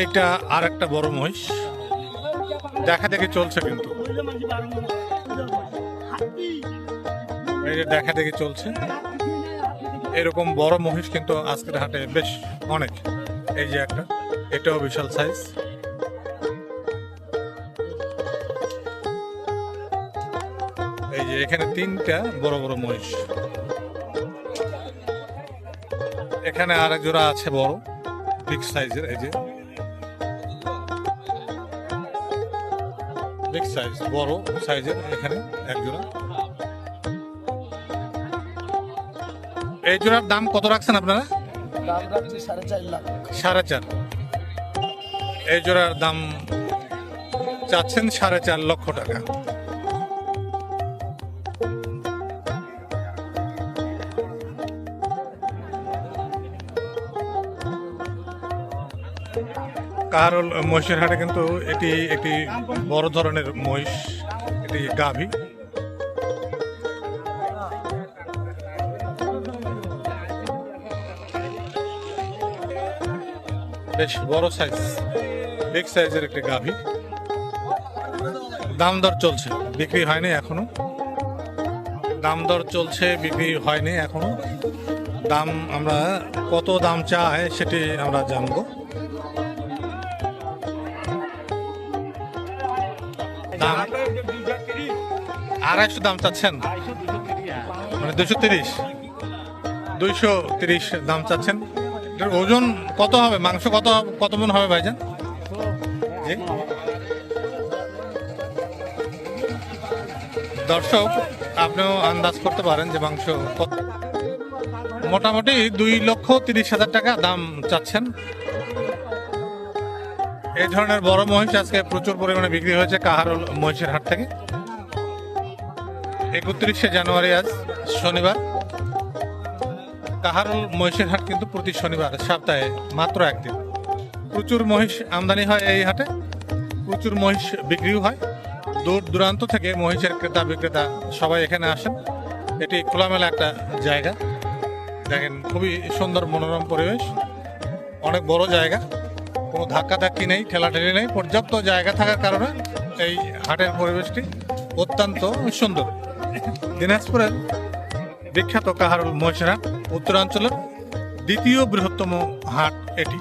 এইটা আর একটা বড় মহিষ। দেখা দেখি চলছে কিন্তু। দেখা দেখি চলছে। এরকম বড় মহিষ কিন্তু আজকের হাটে বেশ অনেক। এই যে একটা, এটাও বিশাল সাইজ এই যে এখানে তিনটা বড় বড় মহিষ। এখানে আর এক জোড়া আছে বড় বিগ সাইজের এই যে। বিগ সাইজ বড় সাইজের এখানে এক জোড়া। এই জোড়ার দাম কত রাখছেন আপনারা? সাড়ে চার। এই জোড়ার দাম চাচ্ছেন সাড়ে চার লক্ষ টাকা। কারল মহিষের হাটে কিন্তু এটি একটি বড় ধরনের মহিষ, এটি গাভী। বেশ বড় সাইজ বিগ সাইজের একটি গাভী। দাম দর চলছে, বিক্রি হয়নি এখনও। দাম দর চলছে, বিক্রি হয়নি এখনও। দাম আমরা কত দাম চায় সেটি আমরা জানব। দাম? আড়াইশো দাম চাচ্ছেন? মানে দুশো তিরিশ। দুইশো তিরিশ দাম চাচ্ছেন। ওজন কত হবে? মাংস কত কত মন হবে ভাইজান? দর্শক, আপনিও আন্দাজ করতে পারেন যে মাংস কত মোটামুটি দুই লক্ষ তিরিশ হাজার টাকা দাম চাচ্ছেন। এই ধরনের বড় মহিষ আজকে প্রচুর পরিমাণে বিক্রি হয়েছে কাহারুল মহিষের হাট থেকে। একত্রিশে জানুয়ারি আজ শনিবার। কাহারুল মহিষের হাট কিন্তু প্রতি শনিবার সপ্তাহে মাত্র একদিন। প্রচুর মহিষ আমদানি হয় এই হাটে। প্রচুর মহিষ বিক্রিও হয়। দূর দূরান্ত থেকে মহিষের ক্রেতা বিক্রেতা সবাই এখানে আসেন। এটি খোলামেলা একটা জায়গা। দেখেন, খুবই সুন্দর মনোরম পরিবেশ। অনেক বড় জায়গা। কোনো ধাক্কা ধাক্কি নেই, ঠেলাঠেলি নেই, পর্যাপ্ত জায়গা থাকার কারণে এই হাটের পরিবেশটি অত্যন্ত সুন্দর। দিনাজপুরের বিখ্যাত কাহারুল মহিষের উত্তরাঞ্চলের দ্বিতীয় বৃহত্তম হাট এটি।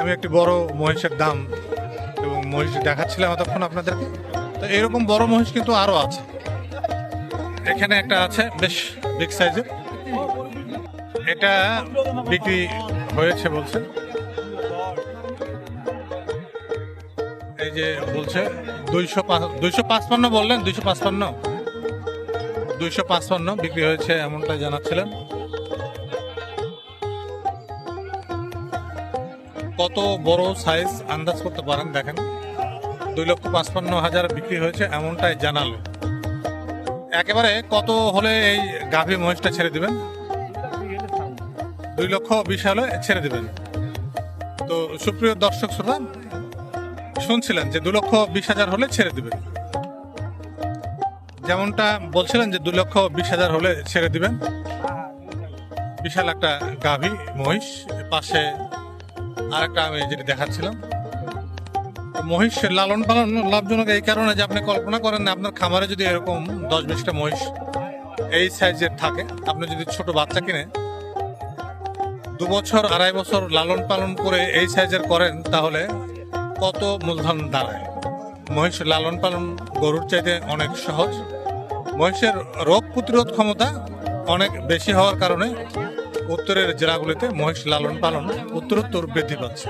আমি একটি বড় মহিষের দাম এবং মহিষ দেখাচ্ছিলাম এতক্ষণ আপনাদেরকে। তো এরকম বড় মহিষ কিন্তু আরও আছে। এখানে একটা আছে, বেশ বিগ সাইজের এটা বিক্রি হয়েছে বলছে। যে বলছে, দুইশো দুইশো পাঁচপান্ন বললেন, দুইশো পাঁচপান্ন? দুইশো পাঁচপান্ন বিক্রি হয়েছে এমনটা জানাচ্ছিলেন। কত বড় সাইজ আন্দাজ করতে পারেন, দেখেন। দুই লক্ষ পাঁচপান্ন হাজার বিক্রি হয়েছে এমনটাই জানালো। একেবারে কত হলে এই গাভী মহিষটা ছেড়ে দিবেন? দুই লক্ষ বিশ হলে ছেড়ে দিবেন। তো সুপ্রিয় দর্শক শ্রোতা শুনছিলেন যে দু লক্ষ বিশ হাজার হলে ছেড়ে দিবেন যেমনটা বলছিলেন যে দু লক্ষ বিশ হাজার হলে ছেড়ে দিবেন। বিশাল একটা গাভী, মহিষ, পাশে আর একটা আমি যেটা দেখাচ্ছিলাম। মহিষ লালন পালন লাভজনক এই কারণে যে আপনি কল্পনা করেন না, আপনার খামারে যদি এরকম দশ বিশটা মহিষ এই সাইজের থাকে, আপনি যদি ছোট বাচ্চা কিনে দু বছর, আড়াই বছর লালন পালন করে এই সাইজের করেন, তাহলে কত মূলধন দাঁড়ায়? মহিষ লালন পালন গরুর চাইতে অনেক সহজ। মহিষের রোগ প্রতিরোধ ক্ষমতা অনেক বেশি হওয়ার কারণে উত্তরের জেলাগুলিতে মহিষ লালন পালন উত্তরোত্তর বৃদ্ধি পাচ্ছে।